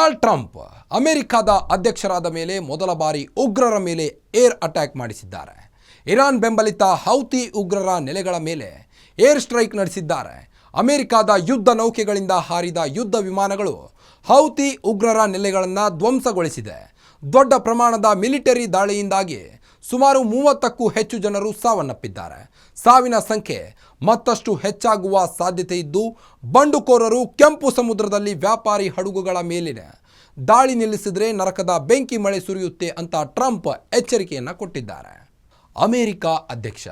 Donald Trump ಅಮೆರಿಕದ ಅಧ್ಯಕ್ಷರಾದ ಮೇಲೆ ಮೊದಲ ಬಾರಿ ಉಗ್ರರ ಮೇಲೆ ಏರ್ ಅಟ್ಯಾಕ್ ಮಾಡಿಸಿದ್ದಾರೆ. ಇರಾನ್ ಬೆಂಬಲಿತ ಹೌತಿ ಉಗ್ರರ ನೆಲೆಗಳ ಮೇಲೆ ಏರ್ ಸ್ಟ್ರೈಕ್ ನಡೆಸಿದ್ದಾರೆ. ಅಮೆರಿಕದ ಯುದ್ಧ ನೌಕೆಗಳಿಂದ ಹಾರಿದ ಯುದ್ಧ ವಿಮಾನಗಳು ಹೌತಿ ಉಗ್ರರ ನೆಲೆಗಳನ್ನು ಧ್ವಂಸಗೊಳಿಸಿದೆ. ದೊಡ್ಡ ಪ್ರಮಾಣದ ಮಿಲಿಟರಿ ದಾಳಿಯಿಂದಾಗಿ ಸುಮಾರು ಮೂವತ್ತಕ್ಕೂ ಹೆಚ್ಚು ಜನರು ಸಾವನ್ನಪ್ಪಿದ್ದಾರೆ. ಸಾವಿನ ಸಂಖ್ಯೆ ಮತ್ತಷ್ಟು ಹೆಚ್ಚಾಗುವ ಸಾಧ್ಯತೆ ಇದ್ದು, ಬಂಡುಕೋರರು ಕೆಂಪು ಸಮುದ್ರದಲ್ಲಿ ವ್ಯಾಪಾರಿ ಹಡಗುಗಳ ಮೇಲಿನ ದಾಳಿ ನಿಲ್ಲಿಸಿದರೆ ನರಕದ ಬೆಂಕಿ ಮಳೆ ಸುರಿಯುತ್ತೆ ಅಂತ ಟ್ರಂಪ್ ಎಚ್ಚರಿಕೆಯನ್ನು ಕೊಟ್ಟಿದ್ದಾರೆ. ಅಮೆರಿಕ ಅಧ್ಯಕ್ಷ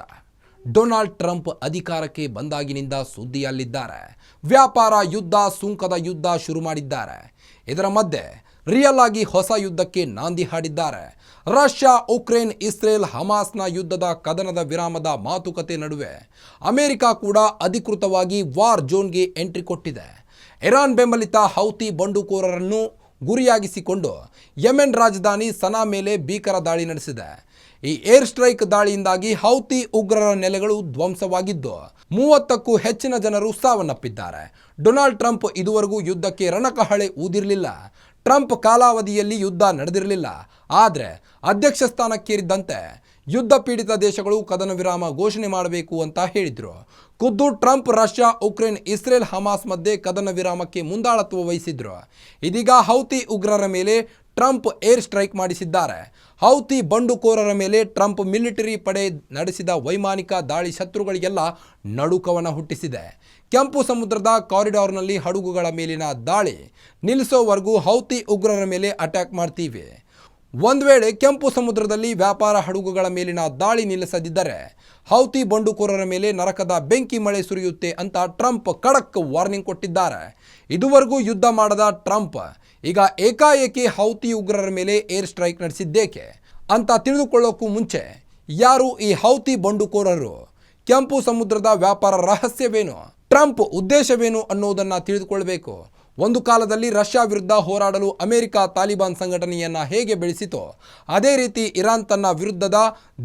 ಡೊನಾಲ್ಡ್ ಟ್ರಂಪ್ ಅಧಿಕಾರಕ್ಕೆ ಬಂದಾಗಿನಿಂದ ಸುದ್ದಿಯಲ್ಲಿದ್ದಾರೆ. ವ್ಯಾಪಾರ ಯುದ್ಧ, ಸುಂಕದ ಯುದ್ಧ ಶುರು ಮಾಡಿದ್ದಾರೆ ಇದರ ಮಧ್ಯೆ ರಿಯಲ್ ಆಗಿ ಹೊಸ ಯುದ್ಧಕ್ಕೆ ನಾಂದಿ ಹಾಡಿದ್ದಾರೆ. ರಷ್ಯಾ, ಉಕ್ರೇನ್, ಇಸ್ರೇಲ್, ಹಮಾಸ್ನ ಯುದ್ಧದ ಕದನದ ವಿರಾಮದ ಮಾತುಕತೆ ನಡುವೆ ಅಮೆರಿಕ ಕೂಡ ಅಧಿಕೃತವಾಗಿ ವಾರ್ ಝೋನ್ಗೆ ಎಂಟ್ರಿ ಕೊಟ್ಟಿದೆ. ಇರಾನ್ ಬೆಂಬಲಿತ ಹೌತಿ ಬಂಡುಕೋರರನ್ನು ಗುರಿಯಾಗಿಸಿಕೊಂಡು ಯೆಮೆನ್ ರಾಜಧಾನಿ ಸನಾ ಮೇಲೆ ಭೀಕರ ದಾಳಿ ನಡೆಸಿದೆ. ಈ ಏರ್ ಸ್ಟ್ರೈಕ್ ದಾಳಿಯಿಂದಾಗಿ ಹೌತಿ ಉಗ್ರರ ನೆಲೆಗಳು ಧ್ವಂಸವಾಗಿದ್ದು, ಮೂವತ್ತಕ್ಕೂ ಹೆಚ್ಚಿನ ಜನರು ಸಾವನ್ನಪ್ಪಿದ್ದಾರೆ. ಡೊನಾಲ್ಡ್ ಟ್ರಂಪ್ ಇದುವರೆಗೂ ಯುದ್ಧಕ್ಕೆ ರಣಕಹಳೆ ಊದಿರಲಿಲ್ಲ. ಟ್ರಂಪ್ ಕಾಲಾವಧಿಯಲ್ಲಿ ಯುದ್ಧ ನಡೆದಿರಲಿಲ್ಲ. ಆದರೆ ಅಧ್ಯಕ್ಷ ಸ್ಥಾನಕ್ಕೇರಿದ್ದಂತೆ ಯುದ್ಧ ಪೀಡಿತ ದೇಶಗಳು ಕದನ ವಿರಾಮ ಘೋಷಣೆ ಮಾಡಬೇಕು ಅಂತ ಹೇಳಿದರು. ಖುದ್ದು Trump Russia, Ukraine, Israel, Hamas ಮಧ್ಯೆ ಕದನ ವಿರಾಮಕ್ಕೆ ಮುಂದಾಳತ್ವ ವಹಿಸಿದ್ರು. ಇದೀಗ ಹೌತಿ ಉಗ್ರರ ಮೇಲೆ ಟ್ರಂಪ್ ಏರ್ ಸ್ಟ್ರೈಕ್ ಮಾಡಿಸಿದ್ದಾರೆ. ಹೌತಿ ಬಂಡುಕೋರರ ಮೇಲೆ ಟ್ರಂಪ್ ಮಿಲಿಟರಿ ಪಡೆ ನಡೆಸಿದ ವೈಮಾನಿಕ ದಾಳಿ ಶತ್ರುಗಳಿಗೆಲ್ಲ ನಡುಕವನ ಹುಟ್ಟಿಸಿದೆ. ಕೆಂಪು ಸಮುದ್ರದ ಕಾರಿಡಾರ್ನಲ್ಲಿ ಹಡಗುಗಳ ಮೇಲಿನ ದಾಳಿ. ನಿಲ್ಲಿಸೋವರೆಗೂ ಹೌತಿ ಉಗ್ರರ ಮೇಲೆ ಅಟ್ಯಾಕ್ ಮಾಡ್ತೀವಿ. ಒಂದು ವೇಳೆ ಕೆಂಪು ಸಮುದ್ರದಲ್ಲಿ ವ್ಯಾಪಾರ ಹಡಗುಗಳ ಮೇಲಿನ ದಾಳಿ ನಿಲ್ಲಿಸದಿದ್ದರೆ ಹೌತಿ ಬಂಡುಕೋರರ ಮೇಲೆ ನರಕದ ಬೆಂಕಿ ಮಳೆ ಸುರಿಯುತ್ತೆ ಅಂತ ಟ್ರಂಪ್ ಖಡಕ್ ವಾರ್ನಿಂಗ್ ಕೊಟ್ಟಿದ್ದಾರೆ. ಇದುವರೆಗೂ ಯುದ್ಧ ಮಾಡದ ಟ್ರಂಪ್ ಈಗ ಏಕಾಏಕಿ ಹೌತಿ ಉಗ್ರರ ಮೇಲೆ ಏರ್ ಸ್ಟ್ರೈಕ್ ನಡೆಸಿದ್ದೇಕೆ ಅಂತ ತಿಳಿದುಕೊಳ್ಳೋಕ್ಕೂ ಮುಂಚೆ ಯಾರು ಈ ಹೌತಿ ಬಂಡುಕೋರರು? ಕೆಂಪು ಸಮುದ್ರದ ವ್ಯಾಪಾರ ರಹಸ್ಯವೇನು? ಟ್ರಂಪ್ ಉದ್ದೇಶವೇನು ಅನ್ನೋದನ್ನು ತಿಳಿದುಕೊಳ್ಬೇಕು. ಒಂದು ಕಾಲದಲ್ಲಿ ರಷ್ಯಾ ವಿರುದ್ಧ ಹೋರಾಡಲು ಅಮೆರಿಕ ತಾಲಿಬಾನ್ ಸಂಘಟನೆಯನ್ನು ಹೇಗೆ ಬೆಳೆಸಿತೋ, ಅದೇ ರೀತಿ ಇರಾನ್ ತನ್ನ ವಿರುದ್ಧದ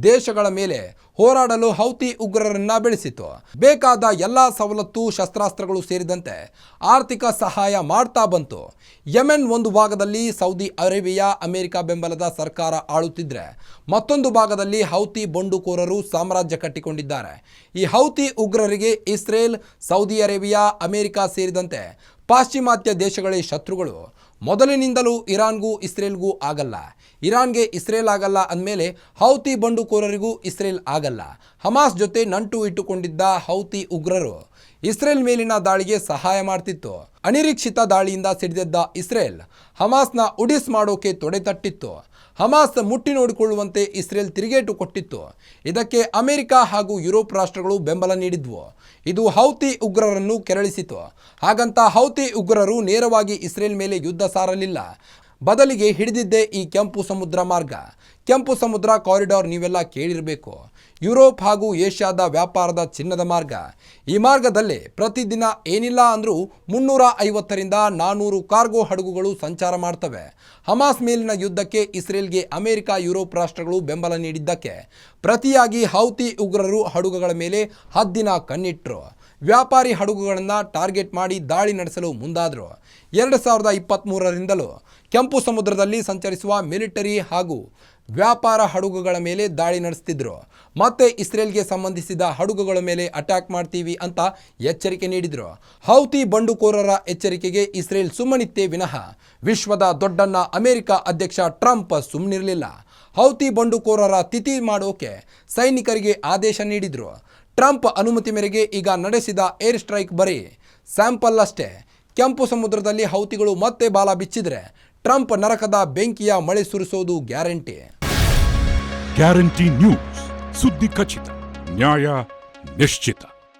ದೇಶಗಳ ಮೇಲೆ ಹೋರಾಡಲು ಹೌತಿ ಉಗ್ರರನ್ನ ಬೆಳೆಸಿತು. ಬೇಕಾದ ಎಲ್ಲ ಸವಲತ್ತು, ಶಸ್ತ್ರಾಸ್ತ್ರಗಳು ಸೇರಿದಂತೆ ಆರ್ಥಿಕ ಸಹಾಯ ಮಾಡ್ತಾ ಬಂತು. ಯೆಮೆನ್ ಒಂದು ಭಾಗದಲ್ಲಿ ಸೌದಿ ಅರೇಬಿಯಾ, ಅಮೆರಿಕ ಬೆಂಬಲದ ಸರ್ಕಾರ ಆಳುತ್ತಿದ್ರೆ, ಮತ್ತೊಂದು ಭಾಗದಲ್ಲಿ ಹೌತಿ ಬಂಡುಕೋರರು ಸಾಮ್ರಾಜ್ಯ ಕಟ್ಟಿಕೊಂಡಿದ್ದಾರೆ. ಈ ಹೌತಿ ಉಗ್ರರಿಗೆ ಇಸ್ರೇಲ್, ಸೌದಿ ಅರೇಬಿಯಾ, ಅಮೆರಿಕ ಸೇರಿದಂತೆ ಪಾಶ್ಚಿಮಾತ್ಯ ದೇಶಗಳೇ ಶತ್ರುಗಳು. ಮೊದಲಿನಿಂದಲೂ ಇರಾನ್ಗೂ ಇಸ್ರೇಲ್ಗೂ ಆಗಲ್ಲ. ಇರಾನ್ಗೆ ಇಸ್ರೇಲ್ ಆಗಲ್ಲ ಅಂದಮೇಲೆ ಹೌತಿ ಬಂಡುಕೋರರಿಗೂ ಇಸ್ರೇಲ್ ಆಗಲ್ಲ. ಹಮಾಸ್ ಜೊತೆ ನಂಟು ಇಟ್ಟುಕೊಂಡಿದ್ದ ಹೌತಿ ಉಗ್ರರು. ಇಸ್ರೇಲ್ ಮೇಲಿನ ದಾಳಿಗೆ ಸಹಾಯ ಮಾಡ್ತಿತ್ತು. ಅನಿರೀಕ್ಷಿತ ದಾಳಿಯಿಂದ ಸಿಡಿದೆದ್ದ ಇಸ್ರೇಲ್, ಹಮಾಸ್ನ ಉಡಿಸ್ ಮಾಡೋಕೆ ತೊಡೆ ತಟ್ಟಿತ್ತು ಹಮಾಸ್ ಮುಟ್ಟಿ ನೋಡಿಕೊಳ್ಳುವಂತೆ ಇಸ್ರೇಲ್ ತಿರುಗೇಟು ಕೊಟ್ಟಿತ್ತು. ಇದಕ್ಕೆ ಅಮೆರಿಕ ಹಾಗೂ ಯುರೋಪ್ ರಾಷ್ಟ್ರಗಳು ಬೆಂಬಲ ನೀಡಿದ್ವು. ಇದು ಹೌತಿ ಉಗ್ರರನ್ನು ಕೆರಳಿಸಿತು. ಹಾಗಂತ ಹೌತಿ ಉಗ್ರರು ನೇರವಾಗಿ ಇಸ್ರೇಲ್ ಮೇಲೆ ಯುದ್ಧ ಸಾರಲಿಲ್ಲ. ಬದಲಿಗೆ ಹಿಡಿದಿದ್ದೇ ಈ ಕೆಂಪು ಸಮುದ್ರ ಮಾರ್ಗ. ಕೆಂಪು ಸಮುದ್ರ ಕಾರಿಡಾರ್ ನೀವೆಲ್ಲ ಕೇಳಿರಬೇಕು. ಯುರೋಪ್ ಹಾಗೂ ಏಷ್ಯಾದ ವ್ಯಾಪಾರದ ಚಿನ್ನದ ಮಾರ್ಗ. ಈ ಮಾರ್ಗದಲ್ಲಿ ಪ್ರತಿದಿನ ಏನಿಲ್ಲ ಅಂದರೂ ಮುನ್ನೂರ ಐವತ್ತರಿಂದ ನಾನ್ನೂರು ಕಾರ್ಗೋ ಹಡಗುಗಳು ಸಂಚಾರ ಮಾಡ್ತವೆ. ಹಮಾಸ್ ಮೇಲಿನ ಯುದ್ಧಕ್ಕೆ ಇಸ್ರೇಲ್ಗೆ ಅಮೆರಿಕ, ಯುರೋಪ್ ರಾಷ್ಟ್ರಗಳು ಬೆಂಬಲ ನೀಡಿದ್ದಕ್ಕೆ. ಪ್ರತಿಯಾಗಿ ಹೌತಿ ಉಗ್ರರು ಹಡಗುಗಳ ಮೇಲೆ ಹದ್ದಿನ ಕಣ್ಣಿಟ್ರು. ವ್ಯಾಪಾರಿ ಹಡಗುಗಳನ್ನು ಟಾರ್ಗೆಟ್ ಮಾಡಿ ದಾಳಿ ನಡೆಸಲು ಮುಂದಾದರು. ಎರಡು ಸಾವಿರದ ಇಪ್ಪತ್ತ್ಮೂರರಿಂದಲೂ ಕೆಂಪು ಸಮುದ್ರದಲ್ಲಿ ಸಂಚರಿಸುವ ಮಿಲಿಟರಿ ಹಾಗೂ ವ್ಯಾಪಾರ ಹಡಗುಗಳ ಮೇಲೆ ದಾಳಿ ನಡೆಸ್ತಿದ್ರು. ಮತ್ತೆ ಇಸ್ರೇಲ್ಗೆ ಸಂಬಂಧಿಸಿದ ಹಡಗುಗಳ ಮೇಲೆ ಅಟ್ಯಾಕ್ ಮಾಡ್ತೀವಿ ಅಂತ ಎಚ್ಚರಿಕೆ ನೀಡಿದರು. ಹೌತಿ ಬಂಡುಕೋರರ ಎಚ್ಚರಿಕೆಗೆ ಇಸ್ರೇಲ್ ಸುಮ್ಮನಿತ್ತೇ ವಿನಃ. ವಿಶ್ವದ ದೊಡ್ಡಣ್ಣ ಅಮೆರಿಕ ಅಧ್ಯಕ್ಷ ಟ್ರಂಪ್ ಸುಮ್ಮನಿರಲಿಲ್ಲ ಹೌತಿ ಬಂಡುಕೋರರ ತಿಥಿ ಮಾಡೋಕೆ ಸೈನಿಕರಿಗೆ ಆದೇಶ ನೀಡಿದ್ರು. ಟ್ರಂಪ್ ಅನುಮತಿ ಮೇರೆಗೆ ಈಗ ನಡೆಸಿದ ಏರ್ ಸ್ಟ್ರೈಕ್ ಬರೀ ಸ್ಯಾಂಪಲ್ ಅಷ್ಟೇ. ಕೆಂಪು ಸಮುದ್ರದಲ್ಲಿ ಹೌತಿಗಳು ಮತ್ತೆ ಬಾಲ ಬಿಚ್ಚಿದ್ರೆ ಟ್ರಂಪ್ ನರಕದ ಬೆಂಕಿಯ ಮಳೆ ಸುರಿಸೋದು ಗ್ಯಾರಂಟಿ. Guarantee news. ಸುದ್ದಿ ಖಚಿತ, ನ್ಯಾಯ ನಿಶ್ಚಿತ.